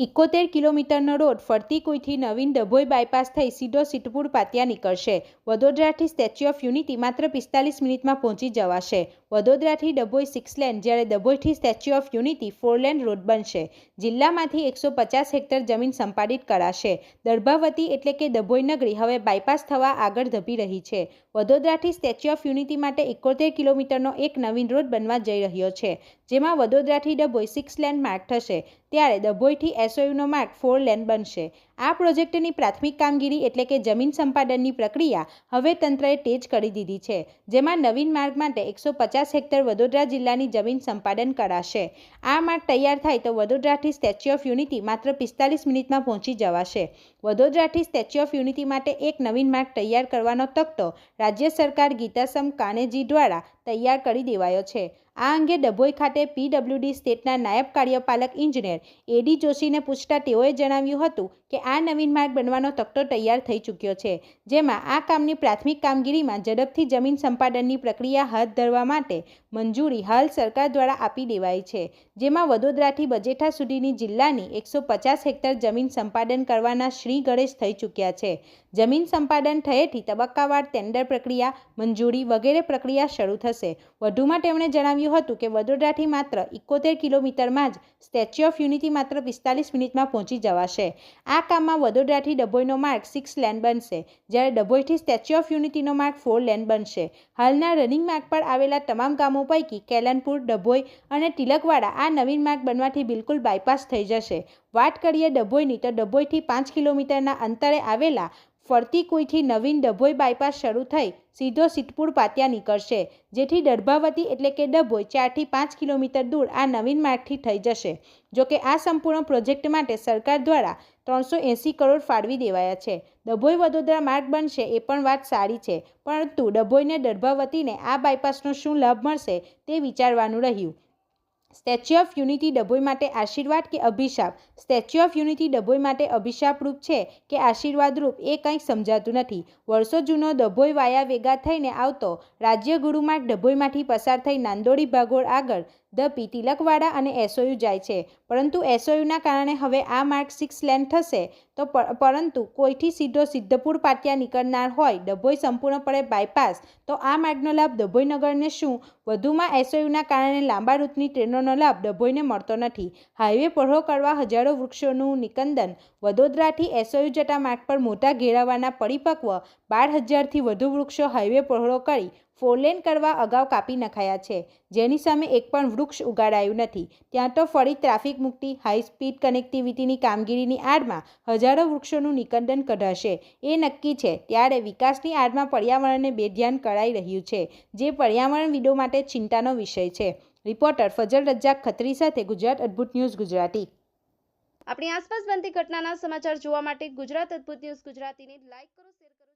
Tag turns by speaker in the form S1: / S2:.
S1: ઇકોતેર કિલોમીટરનો રોડ ફરતી કુઈથી નવીન ડભોઈ બાયપાસ થઈ સીધો સિદ્ધપુર પાટિયા નીકળશે. વડોદરાથી સ્ટેચ્યુ ઓફ યુનિટી માત્ર પિસ્તાલીસ મિનિટમાં પહોંચી જવાશે. વડોદરાથી ડભોઈ સિક્સ લેન જ્યારે ડભોઈથી statue of unity four lane road બનશે, જિલ્લામાંથી એકસો પચાસ હેક્ટર જમીન સંપાદિત કરાશે. દર્ભાવતી એટલે કે ડભોઈ નગરી હવે બાયપાસ થવા આગળ ધપી રહી છે. વડોદરાથી સ્ટેચ્યુ ઓફ યુનિટી માટે એકોતેર કિલોમીટરનો એક નવીન રોડ બનવા જઈ રહ્યો છે. જેમાં વડોદરાથી ડભોઈ સિક્સ લેન માર્ગ થશે. ત્યારે ડભોઈથી એસઓયુનો માર્ગ ફોર લેન બનશે. આ પ્રોજેક્ટની પ્રાથમિક કામગીરી એટલે કે જમીન સંપાદનની પ્રક્રિયા હવે તંત્રએ તેજ કરી દીધી છે, જેમાં નવીન માર્ગ માટે એકસો પચાસ હેક્ટર વડોદરા જિલ્લાની જમીન સંપાદન કરાશે. આ માર્ગ તૈયાર થાય તો વડોદરાથી સ્ટેચ્યુ ઓફ યુનિટી માત્ર પિસ્તાલીસ મિનિટમાં પહોંચી જવાશે. વડોદરાથી સ્ટેચ્યુ ઓફ યુનિટી માટે એક નવીન માર્ગ તૈયાર કરવાનો તકતો રાજ્ય સરકાર ગીતાસમ કાનેજી દ્વારા તૈયાર કરી દેવાયો છે. આ અંગે ડભોઈ ખાતે પીડબ્લ્યુડી સ્ટેટના નાયબ કાર્યપાલક ઇજનેર એડી જોશીને પૂછતા તેઓએ જણાવ્યું હતું કે આ નવીન માર્ગ બનવાનો તકતો તૈયાર થઈ ચૂક્યો છે, જેમાં આ કામની પ્રાથમિક કામગીરીમાં ઝડપથી જમીન સંપાદનની પ્રક્રિયા હાથ ધરવા માટે મંજૂરી હાલ સરકાર દ્વારા આપી દેવાઈ છે, જેમાં વડોદરાથી બજેઠા સુધીની જિલ્લાની એકસો પચાસ હેક્ટર જમીન સંપાદન કરવાના શ્રી ગણેશ થઈ ચૂક્યા છે, જમીન સંપાદન થયેથી તબક્કાવાર ટેન્ડર પ્રક્રિયા, મંજૂરી વગેરે પ્રક્રિયા શરૂ થશે. વધુમાં તેમણે જણાવ્યું હતું કે વડોદરાથી માત્ર ઇકોતેર કિલોમીટરમાં જ સ્ટેચ્યુ ઓફ યુનિટી માત્ર પિસ્તાલીસ મિનિટમાં પહોંચી જવાશે. આ કામમાં વડોદરાથી ડભોઈનો માર્ગ સિક્સ લેન બનશે, જ્યારે ડભોઈથી સ્ટેચ્યુ ઓફ યુનિટીનો માર્ગ ફોર લેન બનશે. હાલના રનિંગ માર્ગ પર આવેલા તમામ ગામો પૈકી કેલનપુર, ડભોઈ અને તિલકવાડા આ નવીન માર્ગ બનવાથી બિલકુલ બાયપાસ થઈ જશે. વાત કરીએ ડભોઈની, તો ડભોઈથી પાંચ કિલોમીટરના અંતરે આવેલા ફરતી કોઈથી નવીન ડભોઈ બાયપાસ શરૂ થઈ સીધો સિદ્ધપુર પાટિયા નીકળશે. જેથી ડરભાવતી એટલે કે ડભોઈ ચારથી પાંચ કિલોમીટર દૂર આ નવીન માર્ગથી થઈ જશે. જોકે આ સંપૂર્ણ પ્રોજેક્ટ માટે સરકાર દ્વારા ત્રણસો એંસી કરોડ ફાળવી દેવાયા છે. ડભોઈ વડોદરા માર્ગ બનશે એ પણ વાત સારી છે, પરંતુ ડભોઈને ડરભાવતીને આ બાયપાસનો શું લાભ મળશે તે વિચારવાનું રહ્યું. સ્ટેચ્યુ ઓફ યુનિટી ડભોઈ માટે આશીર્વાદ કે અભિશાપ? સ્ટેચ્યુ ઓફ યુનિટી ડભોઈ માટે અભિશાપરૂપ છે કે આશીર્વાદરૂપ એ કંઈ સમજાતું નથી. વર્ષો જૂનો ડભોઈ વાયા વેગા થઈને આવતો રાજ્ય ગુરુમાર્ગ ડભોઈમાંથી પસાર થઈ નાંદોડી ભાગોળ આગળ ધપી તિલકવાડા અને એસઓયુ જાય છે. પરંતુ એસઓયુના કારણે હવે આ માર્ગ સિક્સ લેન થશે તો પરંતુ કોઈથી સીધો સિદ્ધપુર પાટિયા નીકળનાર હોય, ડભોઈ સંપૂર્ણપણે બાયપાસ તો આ માર્ગનો લાભ ડભોઈ નગરને શું? વધુમાં એસઓયુના કારણે લાંબા રૂટની ટ્રેનોનો લાભ ડભોઈને મળતો નથી. હાઈવે પહોળો કરવા હજારો વૃક્ષોનું નિકંદન, વડોદરાથી એસઓયુ જતા માર્ગ પર મોટા ઘેરાવાના પરિપક્વ બાર હજારથી વધુ વૃક્ષો હાઈવે પહોળો કરી ફોરલેન કરવા અગાઉ કાપી નખાયા છે. જેની સામે એક પણ વૃક્ષ ઉગાડાયું નથી. ત્યાં તો ફરી ટ્રાફિક મુક્તિ હાઈ સ્પીડ કનેક્ટિવિટીની કામગીરીની આડમાં હજારો વૃક્ષોનું નિકંદન કઢાશે. એ નક્કી છે. ત્યારે વિકાસની આડમાં પર્યાવરણને બેધ્યાન કરાઈ રહ્યું છે, જે પર્યાવરણવિદો માટે ચિંતાનો વિષય છે. રિપોર્ટર ફજલ રজ্જાક ખત્રી સાથે ગુજરાત અદ્ભુત ન્યૂઝ ગુજરાતી.
S2: આપણી આસપાસ બનતી ઘટનાના સમાચાર જોવા માટે ગુજરાત અદ્ભુત ન્યૂઝ ગુજરાતીને લાઈક કરો, શેર કરો.